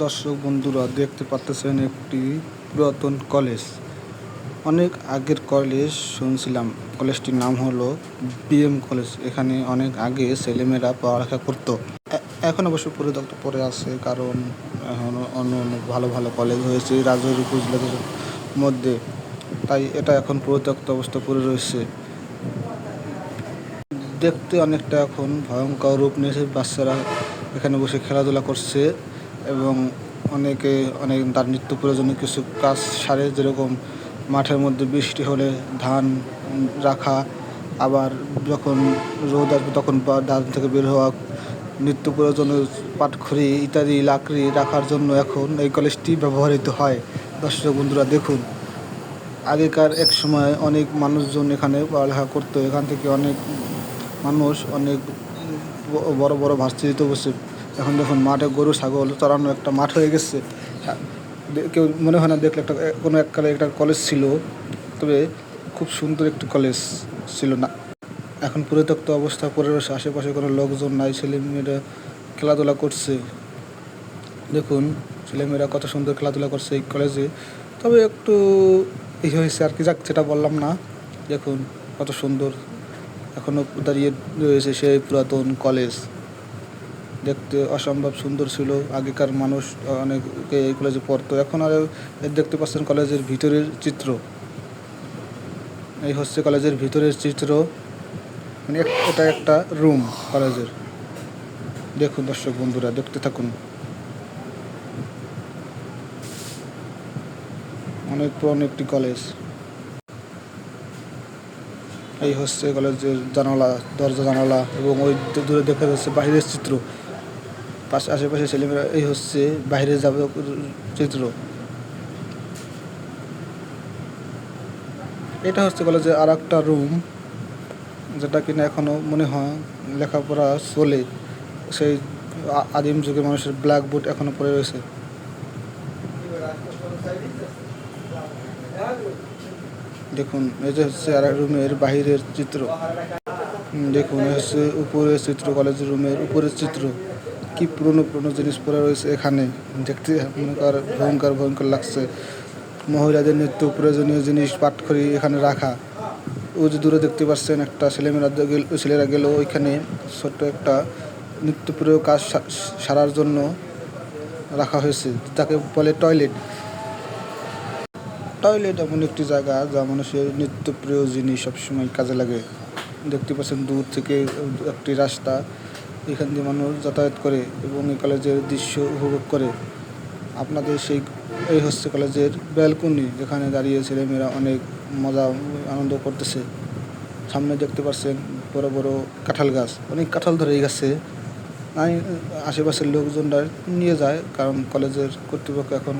দর্শক বন্ধুরা, দেখতে পাচ্ছেন একটি পুরাতন কলেজ। অনেক আগের কলেজ শুনছিলাম। কলেজটির নাম হলো বিএম কলেজ। এখানে অনেক আগে ছেলেমেয়েরা পড়ালেখা করতো। এখন অবশ্য পরিত্যক্ত পড়ে আছে, কারণ এখন অন্য অন্য ভালো ভালো কলেজ হয়েছে রাজৌরি কুচবিহারের মধ্যে। তাই এটা এখন পরিত্যক্ত অবস্থা পড়ে রয়েছে। দেখতে অনেকটা এখন ভয়ঙ্কর রূপ নিয়েছে বাচ্চারা। এখানে বসে খেলাধুলা করছে। এবং অনেকে অনেক তার নিত্য প্রয়োজনীয় কিছু কাজ সারে, যেরকম মাঠের মধ্যে বৃষ্টি হলে ধান রাখা, আবার যখন রোদ আসবে তখন ধান থেকে বের হওয়া, নিত্য প্রয়োজনীয় পাটখড়ি ইত্যাদি লাকড়ি রাখার জন্য এখন এই কলেজটি ব্যবহৃত হয়। দর্শক বন্ধুরা, দেখুন, আগেকার এক সময় অনেক মানুষজন এখানে পড়ালেখা করতো। এখান থেকে অনেক মানুষ, অনেক বড় বড় ভার্সিটিতে বসে এখন দেখুন মাঠে গরু, ছাগল চড়ানো একটা মাঠ হয়ে গেছে। কেউ মনে হয় না দেখলে একটা, কোনো এককালে একটা কলেজ ছিল, তবে খুব সুন্দর একটি কলেজ ছিল না। এখন পরিত্যক্ত অবস্থা পড়ে রয়েছে আশেপাশে কোনো লোকজন নাই ছেলে মেয়েরা খেলাধুলা করছে। দেখুন, ছেলেমেয়েরা কত সুন্দর খেলাধুলা করছে এই কলেজে তবে একটু ই হয়েছে আর কি, যাক, সেটা বললাম না। দেখুন, কত সুন্দর এখনও দাঁড়িয়ে রয়েছে সেই পুরাতন কলেজ দেখতে অসম্ভব সুন্দর ছিল। আগেকার মানুষ অনেকে এই কলেজে পড়তো। এখন আর দেখতে পাচ্ছেন কলেজের ভিতরের চিত্র। এই হচ্ছে কলেজের ভিতরের চিত্র। মানে এটা একটা রুম কলেজের দেখুন দর্শক বন্ধুরা, দেখতে থাকুন। অনেক পুরনো একটি কলেজ এই হচ্ছে কলেজের জানালা, দরজা জানালা এবং ওই দূরে দেখা যাচ্ছে বাইরের চিত্র। পাশে আশেপাশে ছেলেমেয়েরা এই হচ্ছে বাইরে যাবে চিত্র এটা হচ্ছে কলেজের আর একটা রুম যেটা কিনা এখনও মনে হয় লেখাপড়া চলে। সেই আদিম যুগের মানুষের ব্ল্যাক বোর্ড এখনও পড়ে রয়েছে। দেখুন যে হচ্ছে আর রুমের বাহিরের চিত্র। দেখুন হচ্ছে উপরের চিত্র কলেজের রুমের উপরের চিত্র। কি পুরনো পুরনো জিনিস পড়ে রয়েছে এখানে? দেখতে কর ভয়ঙ্কর ভয়ঙ্কর লাগছে। মহিলাদের নিত্য প্রয়োজনীয় জিনিস পাটখড়ি এখানে রাখা। ওই যে দূরে দেখতে পাচ্ছেন, একটা ছেলেমেয়েরা গেল- ছেলেরা গেল ওইখানে ছোট্ট একটা নিত্য প্রিয় কাজ সারার জন্য রাখা হয়েছে। তাকে বলে টয়লেট। টয়লেট এমন একটি জায়গা যা মানুষের নিত্যপ্রিয় জিনিস সবসময় কাজে লাগে। দেখতে পাচ্ছেন দূর থেকে একটি রাস্তা। এখান দিয়ে মানুষ যাতায়াত করে এবং এই কলেজের দৃশ্য উপভোগ করে। আপনাদের সেই এই হচ্ছে কলেজের ব্যালকনি যেখানে দাঁড়িয়ে ছেলেমেয়েরা অনেক মজা, আনন্দ করতেছে। সামনে দেখতে পাচ্ছেন বড় বড় কাঁঠাল গাছ। অনেক কাঁঠাল ধরে গেছে। আমি আশেপাশের লোকজনরা নিয়ে যায় কারণ কলেজের কর্তৃপক্ষ এখন